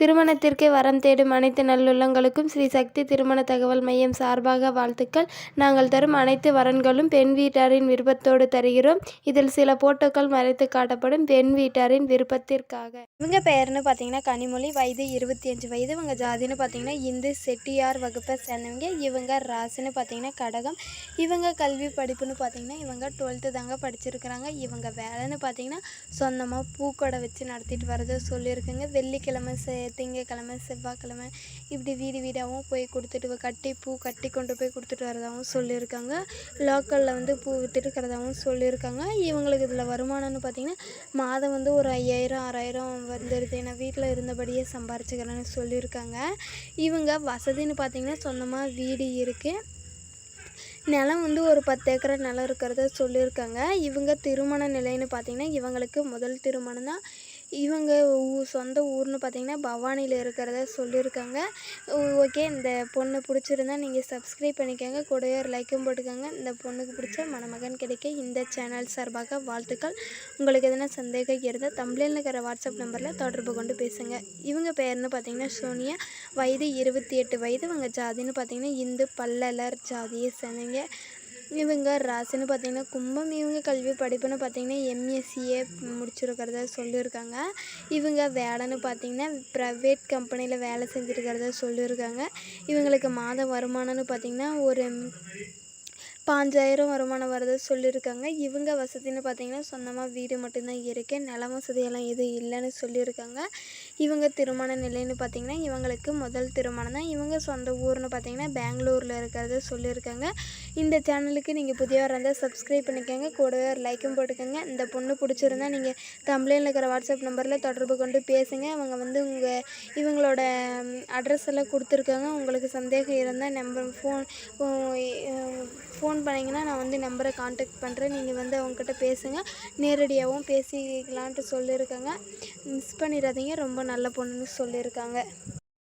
திருமணத்திற்கே வரம் தேடும் அனைத்து நல்லுள்ளங்களுக்கும் ஸ்ரீ சக்தி திருமண தகவல் மையம் சார்பாக வாழ்த்துக்கள். நாங்கள் தரும் அனைத்து வரன்களும் பெண் வீட்டாரின் விருப்பத்தோடு தருகிறோம். இதில் சில போட்டோக்கள் மறைத்து காட்டப்படும் பெண் வீட்டாரின் விருப்பத்திற்காக. இவங்க பெயர்னு பார்த்தீங்கன்னா கனிமொழி வயது இருபத்தி அஞ்சு வயது. இவங்க ஜாதின்னு பார்த்தீங்கன்னா இந்து செட்டியார் வகுப்பை சேர்ந்தவங்க. இவங்க ராசின்னு பார்த்தீங்கன்னா கடகம். இவங்க கல்வி படிப்புன்னு பார்த்தீங்கன்னா இவங்க டுவெல்த்து தாங்க படிச்சிருக்கிறாங்க. இவங்க வேலைன்னு பார்த்தீங்கன்னா சொந்தமாக பூக்கடை வச்சு நடத்திட்டு வரதை சொல்லியிருக்குங்க. வெள்ளிக்கிழமை சே திங்கக்கிழமை செவ்வாய்க்கிழமை இப்படி வீடு வீடாகவும் போய் கொடுத்துட்டு கட்டி பூ கட்டி கொண்டு போய் கொடுத்துட்டு வரதாகவும் சொல்லியிருக்காங்க. லோக்கலில் வந்து பூ விற்றுட்டுக்கிறதாகவும் சொல்லியிருக்காங்க. இவங்களுக்கு இதில் வருமானம்னு பார்த்தீங்கன்னா மாதம் வந்து ஒரு ஐயாயிரம் ஆறாயிரம் வந்துடுது ஏன்னா வீட்டில் இருந்தபடியே சம்பாரிச்சுக்கிறேன்னு சொல்லியிருக்காங்க. இவங்க வசதின்னு பார்த்திங்கன்னா சொந்தமாக வீடு இருக்குது நிலம் வந்து ஒரு பத்து ஏக்கர் நிலம் இருக்கிறத சொல்லியிருக்காங்க. இவங்க திருமண நிலைன்னு பார்த்தீங்கன்னா இவங்களுக்கு முதல் திருமணம் தான் இவங்க ஊ சொந்த ஊர்னு பார்த்தீங்கன்னா பவானியில் இருக்கிறத சொல்லியிருக்காங்க ஓகே இந்த பொண்ணு பிடிச்சிருந்தா நீங்கள் சப்ஸ்கிரைப் பண்ணிக்கோங்க. கூடவே ஒரு லைக்கும் போட்டுக்கோங்க. இந்த பொண்ணுக்கு பிடிச்ச மணமகன் கிடைக்க இந்த சேனல் சார்பாக வாழ்த்துக்கள். உங்களுக்கு எதனா சந்தேகம் இருந்தால் தமிழில் இருக்கிற வாட்ஸ்அப் நம்பரில் தொடர்பு கொண்டு பேசுங்க. இவங்க பேர்னு பார்த்தீங்கன்னா சோனியா. வயது இருபத்தி எட்டு வயது. இவங்க ஜாதின்னு பார்த்தீங்கன்னா இந்து பல்லலர் ஜாதியை சேர்ந்தவங்க இவங்க ராசின்னு பார்த்தீங்கன்னா கும்பம் இவங்க கல்வி படிப்புன்னு பார்த்தீங்கன்னா எம்எஸ்சிஏ முடிச்சிருக்கிறத சொல்லியிருக்காங்க. இவங்க வேலைன்னு பார்த்தீங்கன்னா ப்ரைவேட் கம்பெனியில் வேலை செஞ்சுருக்கிறத சொல்லியிருக்காங்க. இவங்களுக்கு மாத வருமானம்னு பார்த்தீங்கன்னா ஒரு பாஞ்சாயிரம் வருமானம் வரது சொல்லியிருக்காங்க. இவங்க வசதின்னு பார்த்தீங்கன்னா சொந்தமாக வீடு மட்டும்தான் இருக்குது நில வசதியெல்லாம் எதுவும் இல்லைன்னு சொல்லியிருக்காங்க. இவங்க திருமண நிலைன்னு பார்த்தீங்கன்னா இவங்களுக்கு முதல் திருமணம் தான். இவங்க சொந்த ஊர்னு பார்த்தீங்கன்னா பெங்களூரில் இருக்கிறத சொல்லியிருக்காங்க. இந்த சேனலுக்கு நீங்கள் புதியவராக இருந்தால் சப்ஸ்கிரைப் பண்ணிக்கோங்க. கூடவே ஒரு லைக்கும் போட்டுக்கோங்க. இந்த பொண்ணு பிடிச்சிருந்தா நீங்கள் தமிழில் இருக்கிற வாட்ஸ்அப் நம்பரில் தொடர்பு கொண்டு பேசுங்க. அவங்க வந்து உங்கள் இவங்களோட அட்ரஸ் எல்லாம் கொடுத்துருக்காங்க. உங்களுக்கு சந்தேகம் இருந்தால் நம்பர் ஃபோன் ஃபோன் பண்ணிங்கன்னா நான் வந்து நம்பரை காண்டாக்ட் பண்ணுறேன் நீங்கள் வந்து அவங்கக்கிட்ட பேசுங்க. நேரடியாகவும் பேசிக்கலான்ட்டு சொல்லியிருக்காங்க. மிஸ் பண்ணிடாதீங்க. ரொம்ப நல்ல பொண்ணுன்னு சொல்லியிருக்காங்க.